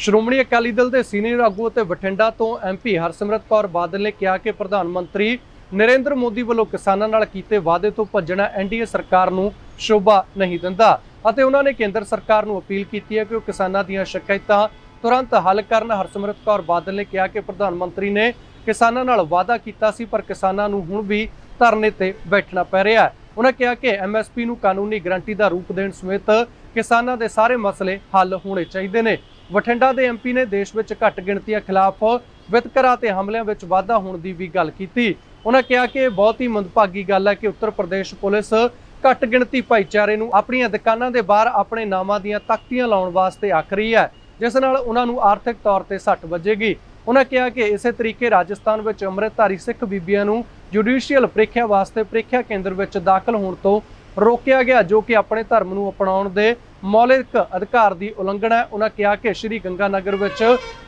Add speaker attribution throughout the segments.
Speaker 1: ਸ਼੍ਰੋਮਣੀ ਅਕਾਲੀ ਦਲ ਦੇ ਸੀਨੀਅਰ ਆਗੂ ਅਤੇ ਬਠਿੰਡਾ ਤੋਂ ਐਮਪੀ ਹਰਸਿਮਰਤ ਕੌਰ ਬਾਦਲ ਨੇ ਕਿਹਾ ਕਿ ਪ੍ਰਧਾਨ ਮੰਤਰੀ ਨਰਿੰਦਰ ਮੋਦੀ ਵੱਲੋਂ ਕਿਸਾਨਾਂ ਨਾਲ ਕੀਤੇ ਵਾਅਦੇ ਤੋਂ ਭੱਜਣਾ ਐਨਡੀਏ ਸਰਕਾਰ ਨੂੰ ਸ਼ੋਭਾ ਨਹੀਂ ਦਿੰਦਾ ਅਤੇ ਉਹਨਾਂ ਨੇ ਕੇਂਦਰ ਸਰਕਾਰ ਨੂੰ ਅਪੀਲ ਕੀਤੀ ਹੈ ਕਿ ਉਹ ਕਿਸਾਨਾਂ ਦੀਆਂ ਸ਼ਿਕਾਇਤਾਂ ਤੁਰੰਤ ਹੱਲ ਕਰਨ। ਹਰਸਿਮਰਤ ਕੌਰ ਬਾਦਲ ਨੇ ਕਿਹਾ ਕਿ ਪ੍ਰਧਾਨ ਮੰਤਰੀ ਨੇ ਕਿਸਾਨਾਂ ਨਾਲ ਵਾਅਦਾ ਕੀਤਾ ਸੀ, ਪਰ ਕਿਸਾਨਾਂ ਨੂੰ ਹੁਣ ਵੀ ਧਰਨੇ ਤੇ ਬੈਠਣਾ ਪੈ ਰਿਹਾ ਹੈ। ਉਹਨਾਂ ਕਿਹਾ ਕਿ ਐਮਐਸਪੀ ਨੂੰ ਕਾਨੂੰਨੀ ਗਰੰਟੀ ਦਾ ਰੂਪ ਦੇਣ ਸਮੇਤ ਕਿਸਾਨਾਂ ਦੇ ਸਾਰੇ ਮਸਲੇ ਹੱਲ ਹੋਣੇ ਚਾਹੀਦੇ ਨੇ। ਬਠਿੰਡਾ ਦੇ ਐਮਪੀ ਨੇ ਦੇਸ਼ ਵਿੱਚ ਘੱਟ ਗਿਣਤੀਆਂ ਖਿਲਾਫ ਵਿਤਕਰਾ ਤੇ ਹਮਲਿਆਂ ਵਿੱਚ ਵਾਧਾ ਹੋਣ ਦੀ ਵੀ ਗੱਲ ਕੀਤੀ। ਉਹਨਾਂ ਕਿਹਾ ਕਿ ਇਹ ਬਹੁਤ ਹੀ ਮੰਦਭਾਗੀ ਗੱਲ ਹੈ ਕਿ ਉੱਤਰ ਪ੍ਰਦੇਸ਼ ਪੁਲਿਸ ਘੱਟ ਗਿਣਤੀ ਭਾਈਚਾਰੇ ਨੂੰ ਆਪਣੀਆਂ ਦੁਕਾਨਾਂ ਦੇ ਬਾਹਰ ਆਪਣੇ ਨਾਮਾਂ ਦੀਆਂ ਤਖਤੀਆਂ ਲਾਉਣ ਵਾਸਤੇ ਆਖ ਰਹੀ ਹੈ, ਜਿਸ ਨਾਲ ਉਹਨਾਂ ਨੂੰ ਆਰਥਿਕ ਤੌਰ ਤੇ ਸੱਟ ਵੱਜੇਗੀ। ਉਹਨਾਂ ਕਿਹਾ ਕਿ ਇਸੇ ਤਰੀਕੇ ਰਾਜਸਥਾਨ ਵਿੱਚ ਅੰਮ੍ਰਿਤਧਾਰੀ ਸਿੱਖ ਬੀਬੀਆਂ ਨੂੰ ਜੁਡੀਸ਼ੀਅਲ ਪ੍ਰੀਖਿਆ ਵਾਸਤੇ ਪ੍ਰੀਖਿਆ ਕੇਂਦਰ ਵਿੱਚ ਦਾਖਲ ਹੋਣ ਤੋਂ ਰੋਕਿਆ ਗਿਆ, ਜੋ ਕਿ ਆਪਣੇ ਧਰਮ ਨੂੰ ਅਪਣਾਉਣ ਦੇ ਮੌਲਿਕ ਅਧਿਕਾਰ ਦੀ ਉਲੰਘਣਾ ਹੈ। ਉਹਨਾਂ ਕਿਹਾ ਕਿ ਸ਼੍ਰੀ ਗੰਗਾ ਨਗਰ ਵਿੱਚ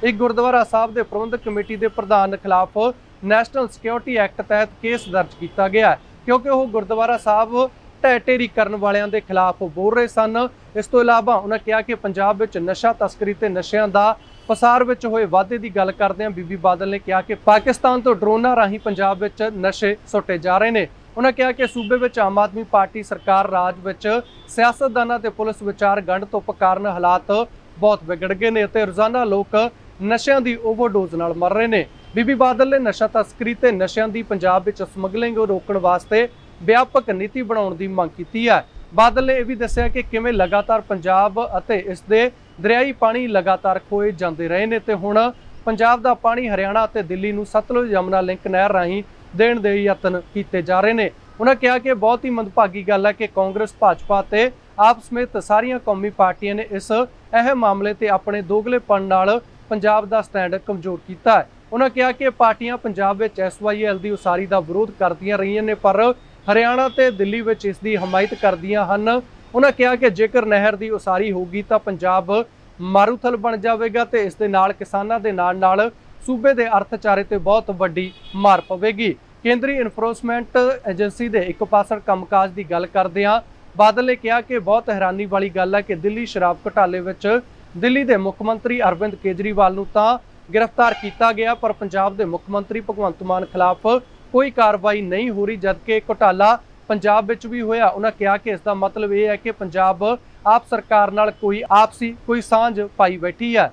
Speaker 1: ਇੱਕ ਗੁਰਦੁਆਰਾ ਸਾਹਿਬ ਦੇ ਪ੍ਰਬੰਧਕ ਕਮੇਟੀ ਦੇ ਪ੍ਰਧਾਨ ਖਿਲਾਫ ਨੈਸ਼ਨਲ ਸਿਕਿਉਰਿਟੀ ਐਕਟ ਤਹਿਤ ਕੇਸ ਦਰਜ ਕੀਤਾ ਗਿਆ ਕਿਉਂਕਿ ਉਹ ਗੁਰਦੁਆਰਾ ਸਾਹਿਬ ਢਹਿ ਢੇਰੀ ਕਰਨ ਵਾਲਿਆਂ ਦੇ ਖਿਲਾਫ ਬੋਲ ਰਹੇ ਸਨ। ਇਸ ਤੋਂ ਇਲਾਵਾ ਉਹਨਾਂ ਕਿਹਾ ਕਿ ਪੰਜਾਬ ਵਿੱਚ ਨਸ਼ਾ ਤਸਕਰੀ ਤੇ ਨਸ਼ਿਆਂ ਦਾ ਪਸਾਰ ਵਿੱਚ ਹੋਏ ਵਾਧੇ ਦੀ ਗੱਲ ਕਰਦੇ ਹਾਂ ਬੀਬੀ ਬਾਦਲ ਨੇ ਕਿਹਾ ਕਿ ਪਾਕਿਸਤਾਨ ਤੋਂ ਡਰੋਨਾਂ ਰਾਹੀਂ ਪੰਜਾਬ ਵਿੱਚ ਨਸ਼ੇ ਸੁੱਟੇ ਜਾ ਰਹੇ ਨੇ। ਉਹਨਾਂ ਕਿਹਾ ਕਿ ਸੂਬੇ ਵਿੱਚ ਆਮ ਆਦਮੀ ਪਾਰਟੀ ਸਰਕਾਰ ਰਾਜ ਵਿੱਚ ਸਿਆਸਤਦਾਨਾਂ ਤੇ ਪੁਲਿਸ ਵਿਚਾਰ ਗੰਢ ਧੁੱਪ ਕਾਰਨ ਹਾਲਾਤ ਬਹੁਤ ਵਿਗੜ ਗਏ ਨੇ ਅਤੇ ਰੋਜ਼ਾਨਾ ਲੋਕ ਨਸ਼ਿਆਂ ਦੀ ਓਵਰਡੋਜ਼ ਨਾਲ ਮਰ ਰਹੇ ਨੇ। ਬੀਬੀ ਬਾਦਲ ਨੇ ਨਸ਼ਾ ਤਸਕਰੀ ਤੇ ਨਸ਼ਿਆਂ ਦੀ ਪੰਜਾਬ ਵਿੱਚ ਸਮਗਲਿੰਗ ਰੋਕਣ ਵਾਸਤੇ ਵਿਆਪਕ ਨੀਤੀ ਬਣਾਉਣ ਦੀ ਮੰਗ ਕੀਤੀ ਹੈ। ਬਾਦਲ ਨੇ ਇਹ ਵੀ ਦੱਸਿਆ ਕਿ ਕਿਵੇਂ ਲਗਾਤਾਰ ਪੰਜਾਬ ਅਤੇ ਇਸ ਦੇ ਦਰਿਆਈ ਪਾਣੀ ਲਗਾਤਾਰ ਖੋਏ ਜਾਂਦੇ ਰਹੇ ਨੇ ਤੇ ਹੁਣ ਪੰਜਾਬ ਦਾ ਪਾਣੀ ਹਰਿਆਣਾ ਅਤੇ ਦਿੱਲੀ ਨੂੰ ਸਤਲੁਜ ਯਮੁਨਾ ਲਿੰਕ ਨਹਿਰ ਰਾਹੀਂ ਦੇਣ ਦੇ ਯਤਨ ਕੀਤੇ ਜਾ ਰਹੇ ਨੇ। ਉਹਨਾਂ ਕਿਹਾ ਕਿ ਬਹੁਤ ਹੀ ਮੰਦਭਾਗੀ ਗੱਲ ਹੈ ਕਿ ਕਾਂਗਰਸ, ਭਾਜਪਾ ਤੇ ਆਪ ਸਮੇਤ ਸਾਰੀਆਂ ਕੌਮੀ ਪਾਰਟੀਆਂ ਨੇ ਇਸ ਅਹਿਮ ਮਾਮਲੇ ਤੇ ਆਪਣੇ ਦੋਗਲੇਪਣ ਨਾਲ ਪੰਜਾਬ ਦਾ ਸਟੈਂਡ ਕਮਜ਼ੋਰ ਕੀਤਾ ਹੈ। ਉਹਨਾਂ ਕਿਹਾ ਕਿ ਪਾਰਟੀਆਂ ਪੰਜਾਬ ਵਿੱਚ ਐਸਵਾਈਐਲ ਦੀ ਉਸਾਰੀ ਦਾ ਵਿਰੋਧ ਕਰਦੀਆਂ ਰਹੀਆਂ ਨੇ, ਪਰ ਹਰਿਆਣਾ ਤੇ ਦਿੱਲੀ ਵਿੱਚ ਇਸ ਦੀ ਹਮਾਇਤ ਕਰਦੀਆਂ ਹਨ। ਉਹਨਾਂ ਕਿਹਾ ਕਿ ਜੇਕਰ ਨਹਿਰ ਦੀ ਉਸਾਰੀ ਹੋਗੀ ਤਾਂ ਪੰਜਾਬ ਮਾਰੂਥਲ ਬਣ ਜਾਵੇਗਾ ਤੇ ਇਸ ਦੇ ਨਾਲ ਕਿਸਾਨਾਂ ਦੇ ਨਾਲ ਨਾਲ ਸੂਬੇ ਦੇ ਅਰਥਚਾਰੇ ਤੇ ਬਹੁਤ ਵੱਡੀ ਮਾਰ ਪਵੇਗੀ। ਕੇਂਦਰੀ ਇਨਫੋਰਸਮੈਂਟ ਏਜੰਸੀ ਦੇ ਇੱਕ ਪਾਸੜ ਕੰਮਕਾਜ ਦੀ ਗੱਲ ਕਰਦਿਆਂ ਬਾਦਲ ਨੇ ਕਿਹਾ ਕਿ ਬਹੁਤ ਹੈਰਾਨੀ ਵਾਲੀ ਗੱਲ ਹੈ ਕਿ ਦਿੱਲੀ ਸ਼ਰਾਬ ਘੁਟਾਲੇ ਵਿੱਚ ਦਿੱਲੀ ਦੇ ਮੁੱਖ ਮੰਤਰੀ ਅਰਵਿੰਦ ਕੇਜਰੀਵਾਲ ਨੂੰ ਤਾਂ ਗ੍ਰਿਫਤਾਰ ਕੀਤਾ ਗਿਆ, ਪਰ ਪੰਜਾਬ ਦੇ ਮੁੱਖ ਮੰਤਰੀ ਭਗਵੰਤ ਮਾਨ ਖਿਲਾਫ ਕੋਈ ਕਾਰਵਾਈ ਨਹੀਂ ਹੋ ਰਹੀ, ਜਦਕਿ ਘੁਟਾਲਾ ਪੰਜਾਬ ਵਿੱਚ ਵੀ ਹੋਇਆ। ਉਹਨਾਂ ਕਿਹਾ ਕਿ ਇਸ ਦਾ ਮਤਲਬ ਇਹ ਹੈ ਕਿ ਪੰਜਾਬ ਆਪ ਸਰਕਾਰ ਨਾਲ ਕੋਈ ਆਪਸੀ, ਕੋਈ ਸਾਂਝ ਪਾਈ ਬੈਠੀ ਹੈ।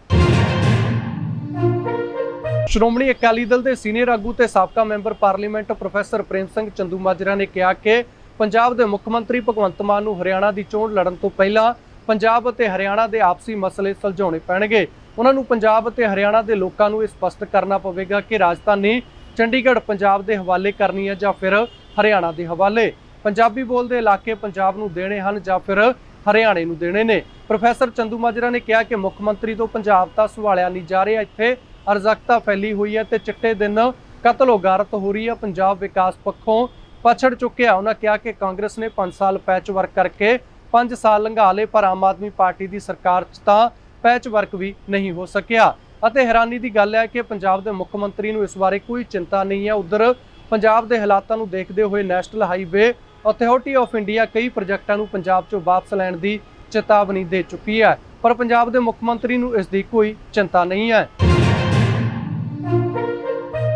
Speaker 1: ਸ਼੍ਰੋਮਣੀ ਅਕਾਲੀ ਦਲ ਦੇ ਸੀਨੀਅਰ ਆਗੂ ਤੇ ਸਾਬਕਾ member parliament professor Prem Singh Chandu Majra ਨੇ ਕਿਹਾ ਕਿ ਪੰਜਾਬ ਦੇ ਮੁੱਖ ਮੰਤਰੀ ਭਗਵੰਤ ਮਾਨ ਨੂੰ ਹਰਿਆਣਾ ਦੀ ਚੋਣ ਲੜਨ ਤੋਂ ਪਹਿਲਾਂ ਪੰਜਾਬ ਅਤੇ ਹਰਿਆਣਾ ਦੇ ਆਪਸੀ ਮਸਲੇ ਸੁਲਝਾਉਣੇ ਪੈਣਗੇ। ਉਹਨਾਂ ਨੂੰ ਪੰਜਾਬ ਅਤੇ ਹਰਿਆਣਾ ਦੇ ਲੋਕਾਂ ਨੂੰ ਇਹ ਸਪਸ਼ਟ ਕਰਨਾ ਪਵੇਗਾ ਕਿ ਰਾਜਧਾਨੀ ਚੰਡੀਗੜ੍ਹ ਪੰਜਾਬ ਦੇ ਹਵਾਲੇ ਕਰਨੀ ਹੈ ਜਾਂ ਫਿਰ ਹਰਿਆਣਾ ਦੇ ਹਵਾਲੇ। ਪੰਜਾਬੀ ਬੋਲਦੇ ਇਲਾਕੇ ਪੰਜਾਬ ਨੂੰ ਦੇਣੇ ਹਨ ਜਾਂ ਫਿਰ ਹਰਿਆਣੇ ਨੂੰ ਦੇਣੇ ਨੇ। ਪ੍ਰੋਫੈਸਰ ਚੰਦੂ ਮਾਜਰਾ ਨੇ ਕਿਹਾ ਕਿ ਮੁੱਖ ਮੰਤਰੀ ਤੋਂ ਪੰਜਾਬ ਤਾਂ ਸਵਾਲਿਆ ਨਹੀਂ ਜਾ ਰਿਹਾ। ਇੱਥੇ ਅਰਜ਼ਕਤਾ ਫੈਲੀ ਹੋਈ ਹੈ ਤੇ ਚਿੱਟੇ ਦਿਨ ਕਤਲ ਉਗਾਰਤ ਹੋ ਰਹੀ ਹੈ। ਪੰਜਾਬ ਵਿਕਾਸ ਪੱਖੋਂ ਪਛੜ ਚੁੱਕਿਆ। ਉਹਨਾਂ ਕਿਹਾ ਕਿ ਕਾਂਗਰਸ ਨੇ 5 ਸਾਲ ਪੈਚ ਵਰਕ ਕਰਕੇ 5 ਸਾਲ ਲੰਘਾ ਲਏ, ਪਰ ਆਮ ਆਦਮੀ ਪਾਰਟੀ ਦੀ ਸਰਕਾਰ 'ਚ ਤਾਂ ਪੈਚ ਵਰਕ ਵੀ ਨਹੀਂ ਹੋ ਸਕਿਆ। ਅਤੇ ਹੈਰਾਨੀ ਦੀ ਗੱਲ ਹੈ ਕਿ ਪੰਜਾਬ ਦੇ ਮੁੱਖ ਮੰਤਰੀ ਨੂੰ ਇਸ ਬਾਰੇ ਕੋਈ ਚਿੰਤਾ ਨਹੀਂ ਹੈ। ਉਧਰ ਪੰਜਾਬ ਦੇ ਹਾਲਾਤਾਂ ਨੂੰ ਦੇਖਦੇ ਹੋਏ national highway authority of India ਕਈ ਪ੍ਰੋਜੈਕਟਾਂ ਨੂੰ ਪੰਜਾਬ 'ਚੋਂ ਵਾਪਸ ਲੈਣ ਦੀ ਚੇਤਾਵਨੀ ਦੇ ਚੁੱਕੀ ਹੈ। ਪਰ ਪੰਜਾਬ ਦੇ ਮੁੱਖ ਮੰਤਰੀ ਨੂੰ ਇਸ ਦੀ ਕੋਈ ਚਿੰਤਾ ਨਹੀਂ ਹੈ।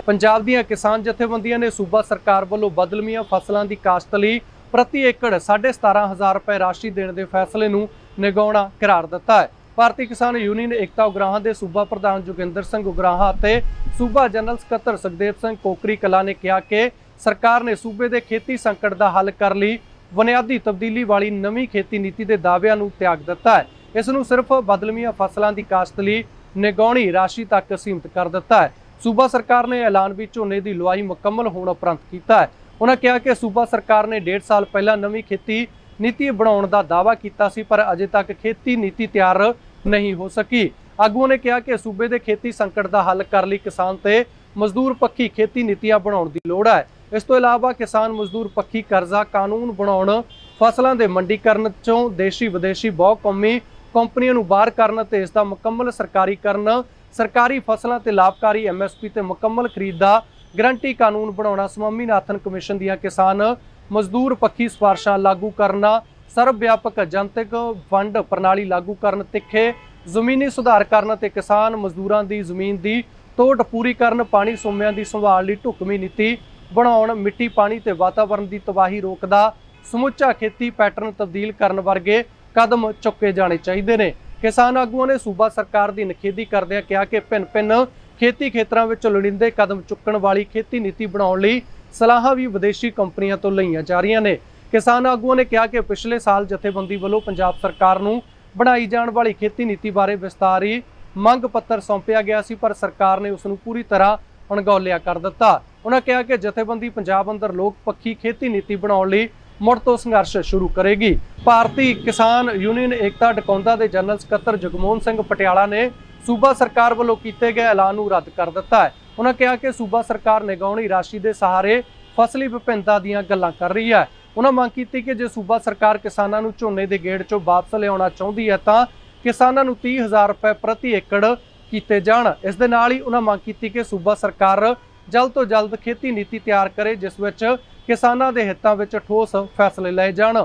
Speaker 1: ਪੰਜਾਬ ਦੀਆਂ ਕਿਸਾਨ ਜਥੇਬੰਦੀਆਂ ਨੇ ਸੂਬਾ ਸਰਕਾਰ ਵੱਲੋਂ ਬਦਲਮੀਆਂ ਫਸਲਾਂ ਦੀ ਕਾਸ਼ਤ ਲਈ ਪ੍ਰਤੀ ਏਕੜ 17500 ਰੁਪਏ ਰਾਸ਼ੀ ਦੇਣ ਦੇ ਫੈਸਲੇ ਨੂੰ ਨਿਗਾਉਣਾ ਕਰਾਰ ਦਿੱਤਾ ਹੈ। ਭਾਰਤੀ ਕਿਸਾਨ ਯੂਨੀਅਨ ਏਕਤਾ ਉਗਰਾਹਾਂ ਦੇ ਸੂਬਾ ਪ੍ਰਧਾਨ ਜੋਗਿੰਦਰ ਸਿੰਘ ਉਗਰਾਹਾਂ ਅਤੇ ਸੂਬਾ ਜਨਰਲ ਸਕੱਤਰ ਸੁਖਦੇਵ ਸਿੰਘ ਕੋਕਰੀ ਕਲਾ ਨੇ ਕਿਹਾ ਕਿ ਸਰਕਾਰ ਨੇ ਸੂਬੇ ਦੇ ਖੇਤੀ ਸੰਕਟ ਦਾ ਹੱਲ ਕਰਨ ਲਈ, ਬੁਨਿਆਦੀ ਤਬਦੀਲੀ ਵਾਲੀ ਨਵੀਂ ਖੇਤੀ ਨੀਤੀ ਦੇ ਦਾਅਵਿਆਂ ਨੂੰ ਤਿਆਗ ਦਿੱਤਾ ਹੈ। ਇਸ ਨੂੰ ਸਿਰਫ ਬਦਲਵੀਆਂ ਫਸਲਾਂ ਦੀ ਕਾਸ਼ਤ ਲਈ ਨਿਗਾਉਣੀ ਰਾਸ਼ੀ ਤੱਕ ਸੀਮਿਤ ਕਰ ਦਿੱਤਾ ਹੈ। ਸੂਬਾ ਸਰਕਾਰ ਨੇ ਐਲਾਨ ਵੀ ਝੋਨੇ ਦੀ ਲੁਆਈ ਮੁਕੰਮਲ ਹੋਣ ਉਪਰੰਤ ਕੀਤਾ ਹੈ। ਉਹਨਾਂ ਕਿਹਾ ਕਿ ਸੂਬਾ ਸਰਕਾਰ ਨੇ 1.5 ਸਾਲ ਪਹਿਲਾਂ ਨਵੀਂ ਖੇਤੀ ਨੀਤੀ ਬਣਾਉਣ ਦਾ ਦਾਅਵਾ ਕੀਤਾ ਸੀ, ਪਰ ਅਜੇ ਤੱਕ ਖੇਤੀ ਨੀਤੀ ਤਿਆਰ ਨਹੀਂ ਹੋ ਸਕੀ। ਆਗੂਆਂ ਨੇ ਕਿਹਾ ਕਿ ਸੂਬੇ ਦੇ ਖੇਤੀ ਸੰਕਟ ਦਾ ਹੱਲ ਕਰਨ ਲਈ ਕਿਸਾਨ ਤੇ ਮਜ਼ਦੂਰ ਪੱਖੀ ਖੇਤੀ ਨੀਤੀਆਂ ਬਣਾਉਣ ਦੀ ਲੋੜ ਹੈ। ਇਸ ਤੋਂ ਇਲਾਵਾ ਕਿਸਾਨ ਮਜ਼ਦੂਰ ਪੱਖੀ ਕਰਜ਼ਾ ਕਾਨੂੰਨ ਬਣਾਉਣ, ਫਸਲਾਂ ਦੇ ਮੰਡੀਕਰਨ ਚੋਂ ਦੇਸ਼ੀ ਵਿਦੇਸ਼ੀ ਬਹੁ ਕੌਮੀ ਕੰਪਨੀਆਂ ਨੂੰ ਬਾਹਰ ਕਰਨ ਤੇ ਇਸ ਦਾ ਮੁਕੰਮਲ ਸਰਕਾਰੀਕਰਨ ਸਰਕਾਰੀ ਫਸਲਾਂ ਤੇ ਲਾਭਕਾਰੀ ਐਮਐਸਪੀ ਤੇ ਮੁਕੰਮਲ ਖਰੀਦ ਦਾ ਗਰੰਟੀ ਕਾਨੂੰਨ ਬਣਾਉਣਾ ਸਵਾਮੀਨਾਥਨ ਕਮਿਸ਼ਨ ਦੀਆਂ ਕਿਸਾਨ ਮਜ਼ਦੂਰ ਪੱਖੀ ਸਿਫਾਰਸ਼ਾਂ ਲਾਗੂ ਕਰਨਾ ਸਰਵ ਵਿਆਪਕ ਜਨਤਕ ਫੰਡ ਪ੍ਰਣਾਲੀ ਲਾਗੂ ਕਰਨ ਤਿੱਖੇ, ਜ਼ਮੀਨੀ ਸੁਧਾਰ ਕਰਨ ਅਤੇ ਕਿਸਾਨ ਮਜ਼ਦੂਰਾਂ ਦੀ ਜ਼ਮੀਨ ਦੀ ਤੋੜ ਪੂਰੀ ਕਰਨ, ਪਾਣੀ ਸੋਮਿਆਂ ਦੀ ਸੰਭਾਲ ਲਈ ਢੁਕਵੀਂ ਨੀਤੀ ਬਣਾਉਣ, ਮਿੱਟੀ, ਪਾਣੀ ਤੇ ਵਾਤਾਵਰਣ ਦੀ ਤਬਾਹੀ ਰੋਕਦਾ, ਸਮੁੱਚਾ ਖੇਤੀ ਪੈਟਰਨ ਤਬਦੀਲ ਕਰਨ ਵਰਗੇ ਕਦਮ ਚੁੱਕੇ ਜਾਣੇ ਚਾਹੀਦੇ ਨੇ। ਕਿਸਾਨ ਆਗੂਆਂ ਨੇ ਸੂਬਾ ਸਰਕਾਰ ਦੀ ਨਿਖੇਧੀ ਕਰਦਿਆਂ ਕਿਹਾ ਕਿ ਭਿੰਨ-ਭਿੰਨ ਖੇਤੀ ਖੇਤਰਾਂ ਵਿੱਚ ਲੋੜੀਂਦੇ ਕਦਮ ਚੁੱਕਣ ਵਾਲੀ ਖੇਤੀ ਨੀਤੀ ਬਣਾਉਣ ਲਈ ਸਲਾਹਾਂ ਵੀ ਵਿਦੇਸ਼ੀ ਕੰਪਨੀਆਂ ਤੋਂ ਲਈਆਂ ਜਾ ਰਹੀਆਂ ਨੇ। ਕਿਸਾਨ ਆਗੂਆਂ ਨੇ ਕਿਹਾ ਕਿ ਪਿਛਲੇ ਸਾਲ ਜਥੇਬੰਦੀ ਵੱਲੋਂ ਪੰਜਾਬ ਸਰਕਾਰ ਨੂੰ ਬਣਾਈ ਜਾਣ ਵਾਲੀ ਖੇਤੀ ਨੀਤੀ ਬਾਰੇ ਵਿਸਤਾਰੀ ਮੰਗ ਪੱਤਰ ਸੌਂਪਿਆ ਗਿਆ ਸੀ, ਪਰ ਸਰਕਾਰ ਨੇ ਉਸ ਨੂੰ ਪੂਰੀ ਤਰ੍ਹਾਂ ਅਣਗੌਲਿਆ ਕਰ ਦਿੱਤਾ। ਉਹਨਾਂ ਕਿਹਾ ਕਿ ਜਥੇਬੰਦੀ ਪੰਜਾਬ ਅੰਦਰ ਲੋਕ ਪੱਖੀ ਖੇਤੀ ਨੀਤੀ ਬਣਾਉਣ ਲਈ ਮੁੜ ਤੋਂ ਸੰਘਰਸ਼ ਸ਼ੁਰੂ ਕਰੇਗੀ। ਭਾਰਤੀ ਕਿਸਾਨ ਯੂਨੀਅਨ ਏਕਤਾ ਡਕੌਂਦਾ ਦੇ ਜਨਰਲ ਸਕੱਤਰ ਜਗਮੋਹਨ ਸਿੰਘ ਪਟਿਆਲਾ ਨੇ ਸੂਬਾ ਸਰਕਾਰ ਵੱਲੋਂ ਕੀਤੇ ਗਏ ਐਲਾਨ ਨੂੰ ਰੱਦ ਕਰ ਦਿੱਤਾ ਹੈ। ਉਹਨਾਂ ਕਿਹਾ ਕਿ ਸੂਬਾ ਸਰਕਾਰ ਨਿਗਾਉਣੀ ਰਾਸ਼ੀ ਦੇ ਸਹਾਰੇ ਫਸਲੀ ਵਿਭਿੰਨਤਾ ਦੀਆਂ ਗੱਲਾਂ ਕਰ ਰਹੀ ਹੈ। ਉਹਨਾਂ ਮੰਗ ਕੀਤੀ ਕਿ ਜੇ ਸੂਬਾ ਸਰਕਾਰ ਕਿਸਾਨਾਂ ਨੂੰ ਝੋਨੇ ਦੇ ਗੇੜ 'ਚੋਂ ਵਾਪਸ ਲਿਆਉਣਾ ਚਾਹੁੰਦੀ ਹੈ ਤਾਂ ਕਿਸਾਨਾਂ ਨੂੰ 30000 ਰੁਪਏ ਪ੍ਰਤੀ ਏਕੜ ਕੀਤੇ ਜਾਣ। ਇਸ ਦੇ ਨਾਲ ਹੀ ਉਹਨਾਂ ਮੰਗ ਕੀਤੀ ਕਿ ਸੂਬਾ ਸਰਕਾਰ ਜਲਦ ਤੋਂ ਜਲਦ ਖੇਤੀ ਨੀਤੀ ਤਿਆਰ ਕਰੇ, ਜਿਸ ਵਿੱਚ ਕਿਸਾਨਾਂ ਦੇ ਹਿੱਤਾਂ ਵਿੱਚ ਠੋਸ ਫੈਸਲੇ ਲਏ ਜਾਣ।